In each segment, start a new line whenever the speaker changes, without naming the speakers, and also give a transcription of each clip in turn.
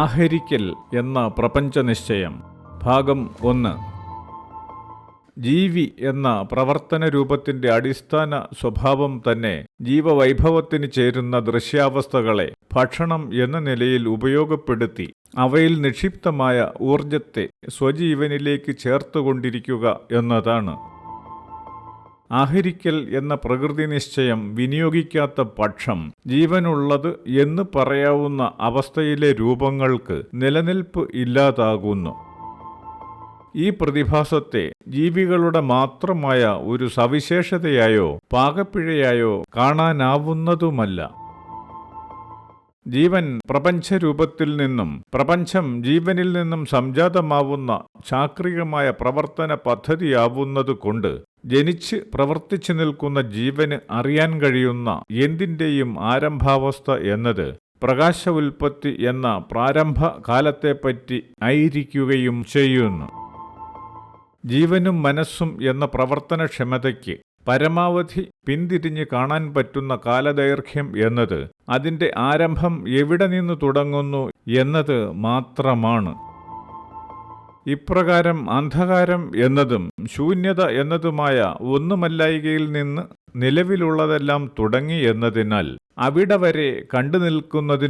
ആഹരിക്കൽ എന്ന പ്രപഞ്ച നിശ്ചയം ഭാഗം ഒന്ന്. ജീവി എന്ന പ്രവർത്തന രൂപത്തിന്റെ അടിസ്ഥാന സ്വഭാവം തന്നെ ജീവവൈഭവത്തിന് ചേരുന്ന ദൃശ്യാവസ്ഥകളെ ഭക്ഷണം എന്ന നിലയിൽ ഉപയോഗപ്പെടുത്തി അവയിൽ നിക്ഷിപ്തമായ ഊർജത്തെ സ്വജീവനിലേക്ക് ചേർത്തുകൊണ്ടിരിക്കുക എന്നതാണ്. ആഹരിക്കൽ എന്ന പ്രകൃതി നിശ്ചയം വിനിയോഗിക്കാത്ത പക്ഷം ജീവനുള്ളത് എന്ന് പറയാവുന്ന അവസ്ഥയിലെ രൂപങ്ങൾക്ക് നിലനിൽപ്പ് ഇല്ലാതാകുന്നു. ഈ പ്രതിഭാസത്തെ ജീവികളുടെ മാത്രമായ ഒരു സവിശേഷതയായോ പാകപ്പിഴയായോ കാണാനാവുന്നതുമല്ല. ജീവൻ പ്രപഞ്ചരൂപത്തിൽ നിന്നും പ്രപഞ്ചം ജീവനിൽ നിന്നും സംജാതമാവുന്ന ചാക്രികമായ പ്രവർത്തന പദ്ധതിയാവുന്നതുകൊണ്ട് ജനിച്ച് പ്രവർത്തിച്ചു നിൽക്കുന്ന ജീവന് അറിയാൻ കഴിയുന്ന എന്തിന്റെയും ആരംഭാവസ്ഥ എന്നത് പ്രകാശ ഉൽപ്പത്തി എന്ന പ്രാരംഭ കാലത്തെപ്പറ്റി ആയിരിക്കുകയും ചെയ്യുന്നു. ജീവനും മനസ്സും എന്ന പ്രവർത്തനക്ഷമതയ്ക്ക് പരമാവധി പിന്തിരിഞ്ഞ് കാണാൻ പറ്റുന്ന കാലദൈർഘ്യം എന്നത് അതിന്റെ ആരംഭം എവിടെ നിന്ന് തുടങ്ങുന്നു എന്നത് മാത്രമാണ്. ഇപ്രകാരം അന്ധകാരം എന്നതും ശൂന്യത എന്നതുമായ ഒന്നുമല്ലായികയിൽ നിന്ന് നിലവിലുള്ളതെല്ലാം തുടങ്ങി എന്നതിനാൽ അവിടെ വരെ കണ്ടു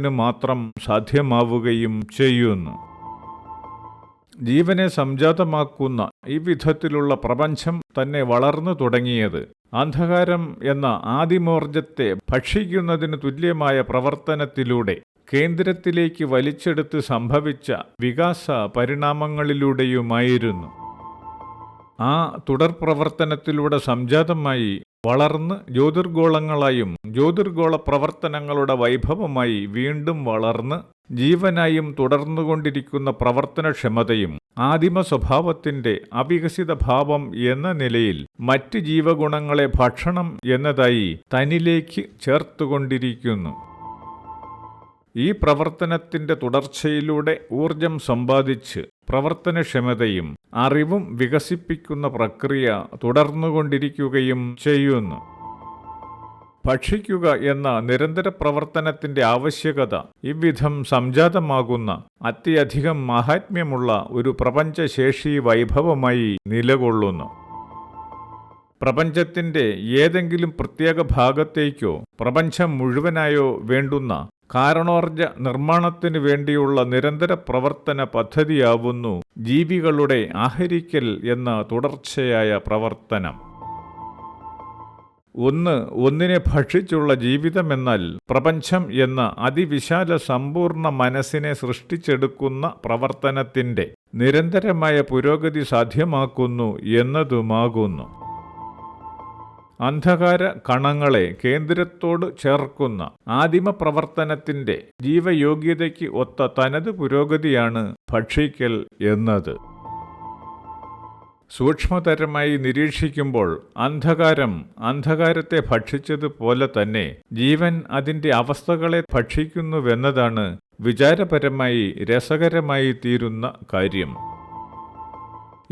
മാത്രം സാധ്യമാവുകയും ചെയ്യുന്നു. ജീവനെ സംജാതമാക്കുന്ന ഈ വിധത്തിലുള്ള പ്രപഞ്ചം തന്നെ വളർന്നു തുടങ്ങിയത്. അന്ധകാരം എന്ന ആദിമോർജത്തെ ഭക്ഷിക്കുന്നതിന് തുല്യമായ പ്രവർത്തനത്തിലൂടെ കേന്ദ്രത്തിലേക്ക് വലിച്ചെടുത്ത് സംഭവിച്ച വികാസ പരിണാമങ്ങളിലൂടെയുമായിരുന്നു. ആ തുടർ പ്രവർത്തനത്തിലൂടെ സംജാതമായി വളർന്ന് ജ്യോതിർഗോളങ്ങളായും ജ്യോതിർഗോള പ്രവർത്തനങ്ങളുടെ വൈഭവമായി വീണ്ടും വളർന്ന് ജീവനായും തുടർന്നുകൊണ്ടിരിക്കുന്ന പ്രവർത്തനക്ഷമതയും ആദിമ സ്വഭാവത്തിന്റെ അവികസിത ഭാവം എന്ന നിലയിൽ മറ്റ് ജീവഗുണങ്ങളെ ഭക്ഷണം എന്നതായി തനിലേക്ക് ചേർത്തുകൊണ്ടിരിക്കുന്നു. ഈ പ്രവർത്തനത്തിന്റെ തുടർച്ചയിലൂടെ ഊർജം സമ്പാദിച്ച് പ്രവർത്തനക്ഷമതയും അറിവും വികസിപ്പിക്കുന്ന പ്രക്രിയ തുടർന്നുകൊണ്ടിരിക്കുകയും ചെയ്യുന്നു. ഭക്ഷിക്കുക എന്ന നിരന്തര പ്രവർത്തനത്തിന്റെ ആവശ്യകത ഇவ்விധം സംജാതമാകുന്ന അത്യധികം മാഹാത്മ്യമുള്ള ഒരു പ്രപഞ്ചശേഷി വൈഭവമായി നിലകൊള്ളുന്നു. പ്രപഞ്ചത്തിന്റെ ഏതെങ്കിലും പ്രത്യേക ഭാഗത്തേക്കോ പ്രപഞ്ചം മുഴുവനായോ വേണ്ടുന്ന കാരണോർജ നിർമ്മാണത്തിനു വേണ്ടിയുള്ള നിരന്തര പ്രവർത്തന പദ്ധതിയാവുന്നു ജീവികളുടെ ആഹരിക്കൽ എന്ന തുടർച്ചയായ പ്രവർത്തനം. ഒന്ന് ഒന്നിനെ ഭക്ഷിച്ചുള്ള ജീവിതമെന്നാൽ പ്രപഞ്ചം എന്ന അതിവിശാല സമ്പൂർണ മനസ്സിനെ സൃഷ്ടിച്ചെടുക്കുന്ന പ്രവർത്തനത്തിന്റെ നിരന്തരമായ പുരോഗതി സാധ്യമാക്കുന്നു എന്നതുമാകുന്നു. അന്ധകാര കണങ്ങളെ കേന്ദ്രത്തോട് ചേർക്കുന്ന ആദിമ പ്രവർത്തനത്തിന്റെ ജീവയോഗ്യതയ്ക്ക് ഒത്ത തനത് പുരോഗതിയാണ് ഭക്ഷിക്കൽ എന്നത്. സൂക്ഷ്മതരമായി നിരീക്ഷിക്കുമ്പോൾ അന്ധകാരം അന്ധകാരത്തെ ഭക്ഷിച്ചതുപോലെ തന്നെ ജീവൻ അതിന്റെ അവസ്ഥകളെ ഭക്ഷിക്കുന്നുവെന്നതാണ് വിചാരപരമായി രസകരമായി തീരുന്ന കാര്യം.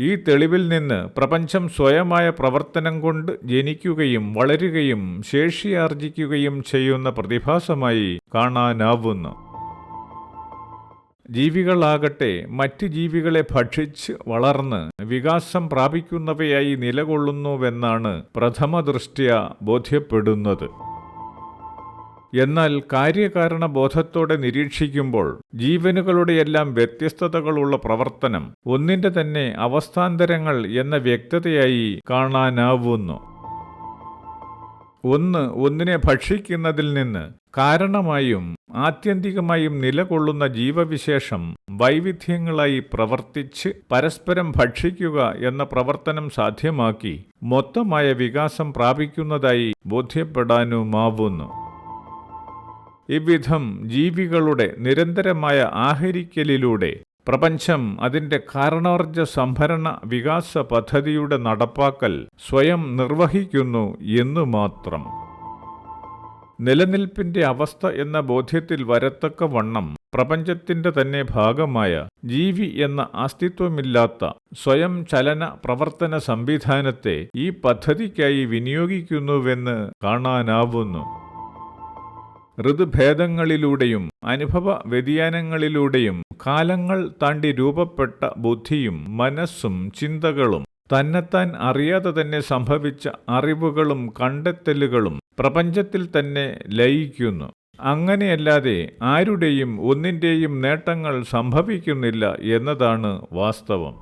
ഈ തെളിവിൽ നിന്ന് പ്രപഞ്ചം സ്വയമായ പ്രവർത്തനം കൊണ്ട് ജനിക്കുകയും വളരുകയും ശേഷിയാർജിക്കുകയും ചെയ്യുന്ന പ്രതിഭാസമായി കാണാനാവുന്നു. ജീവികളാകട്ടെ മറ്റ് ജീവികളെ ഭക്ഷിച്ച് വളർന്ന് വികാസം പ്രാപിക്കുന്നവയായി നിലകൊള്ളുന്നുവെന്നാണ് പ്രഥമ ദൃഷ്ട്യ ബോധ്യപ്പെടുന്നത്. എന്നാൽ കാര്യകാരണ ബോധത്തോടെ നിരീക്ഷിക്കുമ്പോൾ ജീവനുകളുടെയെല്ലാം വ്യത്യസ്തതകളുള്ള പ്രവർത്തനം ഒന്നിന്റെ തന്നെ അവസ്ഥാന്തരങ്ങൾ എന്ന വ്യക്തതയായി കാണാനാവുന്നു. ഒന്ന് ഒന്നിനെ ഭക്ഷിക്കുന്നതിൽ നിന്ന് കാരണമായും ആത്യന്തികമായും നിലകൊള്ളുന്ന ജീവവിശേഷം വൈവിധ്യങ്ങളായി പ്രവർത്തിച്ച് പരസ്പരം ഭക്ഷിക്കുക എന്ന പ്രവർത്തനം സാധ്യമാക്കി മൊത്തമായ വികാസം പ്രാപിക്കുന്നതായി ബോധ്യപ്പെടാനുമാവുന്നു. ഇവിധം ജീവികളുടെ നിരന്തരമായ ആഹരിക്കലിലൂടെ പ്രപഞ്ചം അതിന്റെ കാരണോർജ സംഭരണ വികാസ പദ്ധതിയുടെ നടപ്പാക്കൽ സ്വയം നിർവഹിക്കുന്നു എന്നു മാത്രം നിലനിൽപ്പിന്റെ അവസ്ഥ എന്ന ബോധ്യത്തിൽ വരത്തക്ക വണ്ണം പ്രപഞ്ചത്തിന്റെ തന്നെ ഭാഗമായ ജീവി എന്ന അസ്തിത്വമില്ലാത്ത സ്വയം ചലന പ്രവർത്തന സംവിധാനത്തെ ഈ പദ്ധതിക്കായി വിനിയോഗിക്കുന്നുവെന്ന് കാണാനാവുന്നു. ഋതുഭേദങ്ങളിലൂടെയും അനുഭവ വ്യതിയാനങ്ങളിലൂടെയും കാലങ്ങൾ താണ്ടി രൂപപ്പെട്ട ബുദ്ധിയും മനസ്സും ചിന്തകളും തന്നെത്താൻ അറിയാതെ തന്നെ സംഭവിച്ച അറിവുകളും കണ്ടെത്തലുകളും പ്രപഞ്ചത്തിൽ തന്നെ ലയിക്കുന്നു. അങ്ങനെയല്ലാതെ ആരുടെയും ഒന്നിന്റെയും നേട്ടങ്ങൾ സംഭവിക്കുന്നില്ല എന്നതാണ് വാസ്തവം.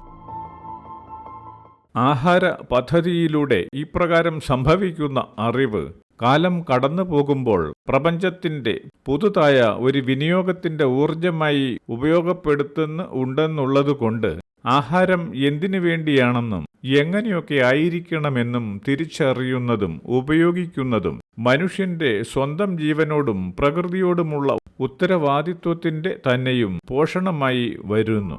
ആഹാര പദ്ധതിയിലൂടെ ഇപ്രകാരം സംഭവിക്കുന്ന അറിവ് കാലം കടന്നു പോകുമ്പോൾ പ്രപഞ്ചത്തിന്റെ പുതുതായ ഒരു വിനിയോഗത്തിന്റെ ഊർജമായി ഉപയോഗപ്പെടുത്തുന്നു ഉണ്ടെന്നുള്ളതുകൊണ്ട് ആഹാരം എന്തിനു വേണ്ടിയാണെന്നും എങ്ങനെയൊക്കെ ആയിരിക്കണമെന്നും തിരിച്ചറിയുന്നതും ഉപയോഗിക്കുന്നതും മനുഷ്യന്റെ സ്വന്തം ജീവനോടും പ്രകൃതിയോടുമുള്ള ഉത്തരവാദിത്വത്തിന്റെ തന്നെയും പോഷണമായി വരുന്നു.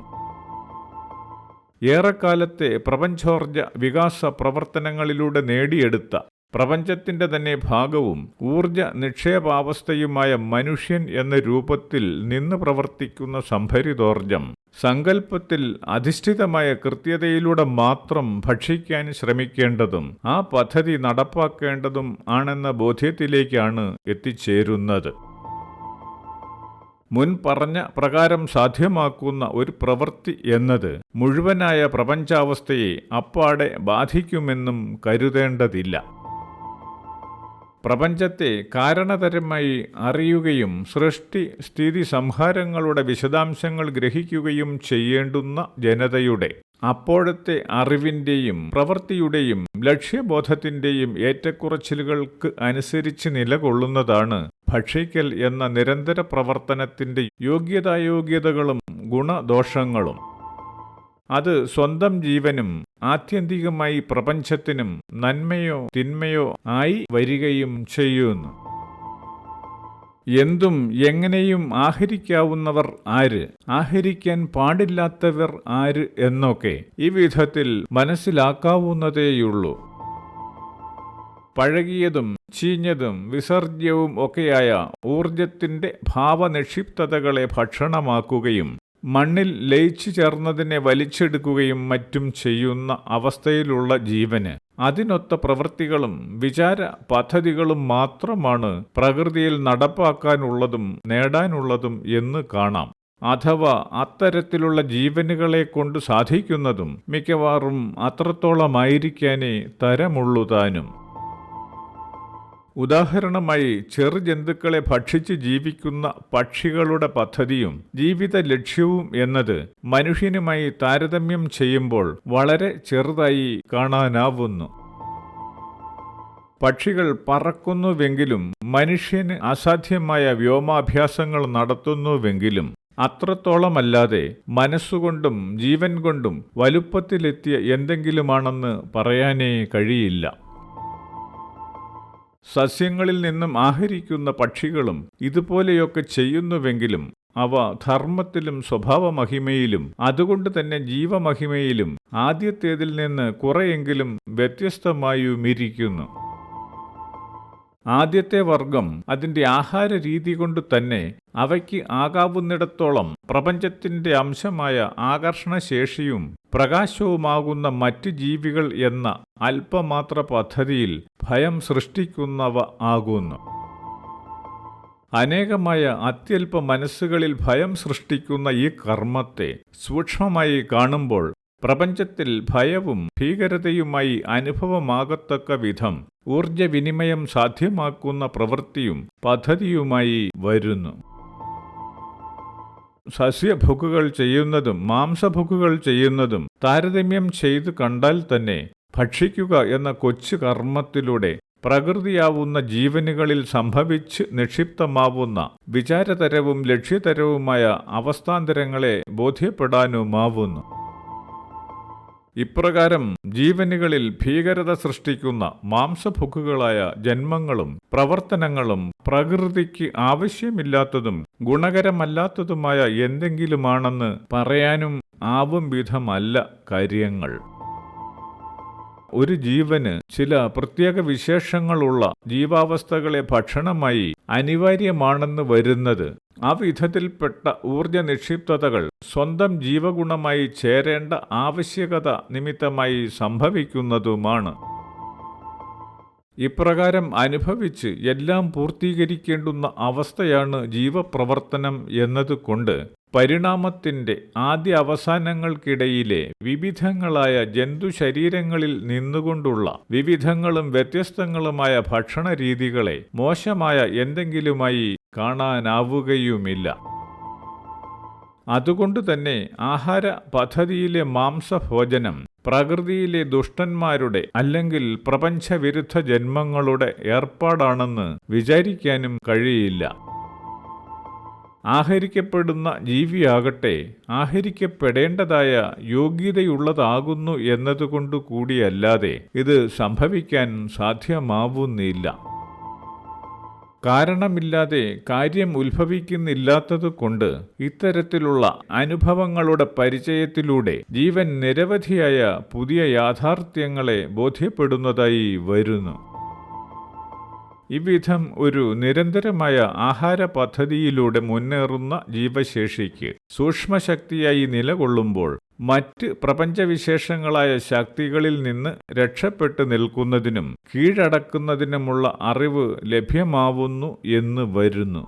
ഏറെക്കാലത്തെ പ്രപഞ്ചോർജ വികാസ പ്രവർത്തനങ്ങളിലൂടെ നേടിയെടുത്ത പ്രപഞ്ചത്തിന്റെ തന്നെ ഭാഗവും ഊർജ നിക്ഷേപാവസ്ഥയുമായ മനുഷ്യൻ എന്ന രൂപത്തിൽ നിന്ന് പ്രവർത്തിക്കുന്ന സംഭരിതോർജം സങ്കല്പത്തിൽ അധിഷ്ഠിതമായ കൃത്യതയിലൂടെ മാത്രം ഭക്ഷിക്കാൻ ശ്രമിക്കേണ്ടതും ആ പദ്ധതി നടപ്പാക്കേണ്ടതും ആണെന്ന ബോധ്യത്തിലേക്കാണ് എത്തിച്ചേരുന്നത്. മുൻ പറഞ്ഞ പ്രകാരം സാധ്യമാക്കുന്ന ഒരു പ്രവൃത്തി എന്നത് മുഴുവനായ പ്രപഞ്ചാവസ്ഥയെ അപ്പാടെ ബാധിക്കുമെന്നും കരുതേണ്ടതില്ല. പ്രപഞ്ചത്തെ കാരണതരമായി അറിയുകയും സൃഷ്ടി സ്ഥിതി സംഹാരങ്ങളുടെ വിശദാംശങ്ങൾ ഗ്രഹിക്കുകയും ചെയ്യേണ്ടുന്ന ജനതയുടെ അപ്പോഴത്തെ അറിവിന്റെയും പ്രവൃത്തിയുടെയും ലക്ഷ്യബോധത്തിന്റെയും ഏറ്റക്കുറച്ചിലുകൾക്ക് അനുസരിച്ച് നിലകൊള്ളുന്നതാണ് ഭക്ഷിക്കൽ എന്ന നിരന്തര പ്രവർത്തനത്തിന്റെ യോഗ്യതായോഗ്യതകളും ഗുണദോഷങ്ങളും. അത് സ്വന്തം ജീവനും ആത്യന്തികമായി പ്രപഞ്ചത്തിനും നന്മയോ തിന്മയോ ആയി വരികയും ചെയ്യുന്നു. എന്തും എങ്ങനെയും ആഹരിക്കാവുന്നവർ ആര്? ആഹരിക്കാൻ പാടില്ലാത്തവർ ആര് എന്നൊക്കെ ഈ വിധത്തിൽ മനസ്സിലാക്കാവുന്നതേയുള്ളൂ. പഴകിയതും ചീഞ്ഞതും വിസർജ്യവും ഒക്കെയായ ഊർജത്തിന്റെ ഭാവനിക്ഷിപ്തതകളെ ഭക്ഷണമാക്കുകയും മണ്ണിൽ ലയിച്ചു ചേർന്നതിനെ വലിച്ചെടുക്കുകയും മറ്റും ചെയ്യുന്ന അവസ്ഥയിലുള്ള ജീവന്. അതിനൊത്ത പ്രവൃത്തികളും വിചാര പദ്ധതികളും മാത്രമാണ് പ്രകൃതിയിൽ നടപ്പാക്കാനുള്ളതും നേടാനുള്ളതും എന്ന് കാണാം. അഥവാ അത്തരത്തിലുള്ള ജീവനുകളെ കൊണ്ട് സാധിക്കുന്നതും മിക്കവാറും അത്രത്തോളമായിരിക്കാനേ തരമുള്ളു താനും. ഉദാഹരണമായി ചെറുജന്തുക്കളെ ഭക്ഷിച്ച് ജീവിക്കുന്ന പക്ഷികളുടെ പദ്ധതിയും ജീവിത ലക്ഷ്യവും എന്നത് മനുഷ്യനുമായി താരതമ്യം ചെയ്യുമ്പോൾ വളരെ ചെറുതായി കാണാനാവുന്നു. പക്ഷികൾ പറക്കുന്നുവെങ്കിലും മനുഷ്യന് അസാധ്യമായ വ്യോമാഭ്യാസങ്ങൾ നടത്തുന്നുവെങ്കിലും അത്രത്തോളമല്ലാതെ മനസ്സുകൊണ്ടും ജീവൻ കൊണ്ടും വലുപ്പത്തിലെത്തിയ എന്തെങ്കിലുമാണെന്ന് പറയാനേ കഴിയില്ല. സസ്യങ്ങളിൽ നിന്നും ആഹരിക്കുന്ന പക്ഷികളും ഇതുപോലെയൊക്കെ ചെയ്യുന്നുവെങ്കിലും അവ ധർമ്മത്തിലും സ്വഭാവമഹിമയിലും അതുകൊണ്ട് തന്നെ ജീവമഹിമയിലും ആദ്യത്തേതിൽ നിന്ന് കുറെയെങ്കിലും വ്യത്യസ്തമായുമിരിക്കുന്നു. ആദ്യത്തെ വർഗം അതിന്റെ ആഹാര രീതി കൊണ്ട് തന്നെ അവയ്ക്ക് ആകാവുന്നിടത്തോളം പ്രപഞ്ചത്തിന്റെ അംശമായ ആകർഷണശേഷിയും പ്രകാശവുമാകുന്ന മറ്റ് ജീവികൾ എന്ന അല്പമാത്ര പദ്ധതിയിൽ ഭയം സൃഷ്ടിക്കുന്നവ ആകുന്നു. അനേകമായ അത്യല്പ മനസ്സുകളിൽ ഭയം സൃഷ്ടിക്കുന്ന ഈ കർമ്മത്തെ സൂക്ഷ്മമായി കാണുമ്പോൾ പ്രപഞ്ചത്തിൽ ഭയവും ഭീകരതയുമായി അനുഭവമാകത്തക്ക വിധം ഊർജവിനിമയം സാധ്യമാക്കുന്ന പ്രവൃത്തിയും പദ്ധതിയുമായി വരുന്നു. സസ്യഭുക്കുകൾ ചെയ്യുന്നതും മാംസഭുക്കുകൾ ചെയ്യുന്നതും താരതമ്യം ചെയ്തു കണ്ടാൽ തന്നെ ഭക്ഷിക്കുക എന്ന കൊച്ചു കർമ്മത്തിലൂടെ പ്രകൃതിയാവുന്ന ജീവനുകളിൽ സംഭവിച്ച് നിക്ഷിപ്തമാവുന്ന വിചാരതരവും ലക്ഷ്യതരവുമായ അവസ്ഥാന്തരങ്ങളെ ബോധ്യപ്പെടാനുമാവുന്നു. ഇപ്രകാരം ജീവനുകളിൽ ഭീകരത സൃഷ്ടിക്കുന്ന മാംസഭുക്കുകളായ ജന്മങ്ങളും പ്രവർത്തനങ്ങളും പ്രകൃതിക്ക് ആവശ്യമില്ലാത്തതും ഗുണകരമല്ലാത്തതുമായ എന്തെങ്കിലുമാണെന്ന് പറയാനും ആവും വിധമല്ല കാര്യങ്ങൾ. ഒരു ജീവന് ചില പ്രത്യേക വിശേഷങ്ങളുള്ള ജീവാവസ്ഥകളെ ഭക്ഷണമായി അനിവാര്യമാണെന്ന് വരുന്നത്. ആ വിധത്തിൽപ്പെട്ട ഊർജ നിക്ഷിപ്തതകൾ സ്വന്തം ജീവഗുണമായി ചേരേണ്ട ആവശ്യകത നിമിത്തമായി സംഭവിക്കുന്നതുമാണ്. ഇപ്രകാരം അനുഭവിച്ച് എല്ലാം പൂർത്തീകരിക്കേണ്ടുന്ന അവസ്ഥയാണ് ജീവപ്രവർത്തനം എന്നതുകൊണ്ട് പരിണാമത്തിന്റെ ആദ്യ അവസാനങ്ങൾക്കിടയിലെ വിവിധങ്ങളായ ജന്തുശരീരങ്ങളിൽ നിന്നുകൊണ്ടുള്ള വിവിധങ്ങളും വ്യത്യസ്തങ്ങളുമായ ഭക്ഷണ രീതികളെ മോശമായ എന്തെങ്കിലുമായി കാണാനാവുകയുമില്ല. അതുകൊണ്ട് തന്നെ ആഹാര പദ്ധതിയിലെ മാംസഭോജനം പ്രകൃതിയിലെ ദുഷ്ടന്മാരുടെ അല്ലെങ്കിൽ പ്രപഞ്ചവിരുദ്ധ ജന്മങ്ങളുടെ ഏർപ്പാടാണെന്ന് വിചാരിക്കാനും കഴിയില്ല. ആഹരിക്കപ്പെടുന്ന ജീവിയാകട്ടെ ആഹരിക്കപ്പെടേണ്ടതായ യോഗ്യതയുള്ളതാകുന്നു എന്നതുകൊണ്ടു കൂടിയല്ലാതെ ഇത് സംഭവിക്കാൻ സാധ്യമാവുന്നില്ല. കാരണമില്ലാതെ കാര്യം ഉത്ഭവിക്കുന്നില്ലാത്തതുകൊണ്ട് ഇത്തരത്തിലുള്ള അനുഭവങ്ങളുടെ പരിചയത്തിലൂടെ ജീവൻ നിരവധിയായ പുതിയ യാഥാർത്ഥ്യങ്ങളെ ബോധ്യപ്പെടുന്നതായി വരുന്നു. ഇവിധം ഒരു നിരന്തരമായ ആഹാര പദ്ധതിയിലൂടെ മുന്നേറുന്ന ജീവശേഷിക്ക് സൂക്ഷ്മശക്തിയായി നിലകൊള്ളുമ്പോൾ മറ്റ് പ്രപഞ്ചവിശേഷങ്ങളായ ശക്തികളിൽ നിന്ന് രക്ഷപ്പെട്ടു നിൽക്കുന്നതിനും കീഴടക്കുന്നതിനുമുള്ള അറിവ് ലഭ്യമാവുന്നു എന്ന് വരുന്നു.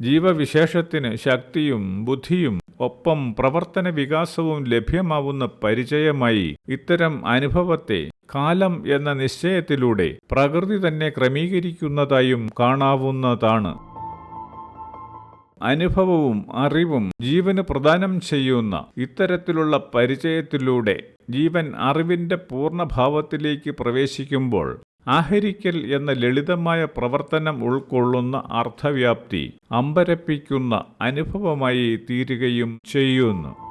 ജീവവിശേഷത്തിന് ശക്തിയും ബുദ്ധിയും ഒപ്പം പ്രവർത്തന വികാസവും ലഭ്യമാവുന്ന പരിചയമായി ഇത്തരം അനുഭവത്തെ കാലം എന്ന നിശ്ചയത്തിലൂടെ പ്രകൃതി തന്നെ ക്രമീകരിക്കുന്നതായും കാണാവുന്നതാണ്. അനുഭവവും അറിവും ജീവന് പ്രദാനം ചെയ്യുന്ന ഇത്തരത്തിലുള്ള പരിചയത്തിലൂടെ ജീവൻ അറിവിന്റെ പൂർണഭാവത്തിലേക്ക് പ്രവേശിക്കുമ്പോൾ ആഹരിക്കൽ എന്ന ലളിതമായ പ്രവർത്തനം ഉൾക്കൊള്ളുന്ന അർത്ഥവ്യാപ്തി അമ്പരപ്പിക്കുന്ന അനുഭവമായി തീരുകയും ചെയ്യുന്നു.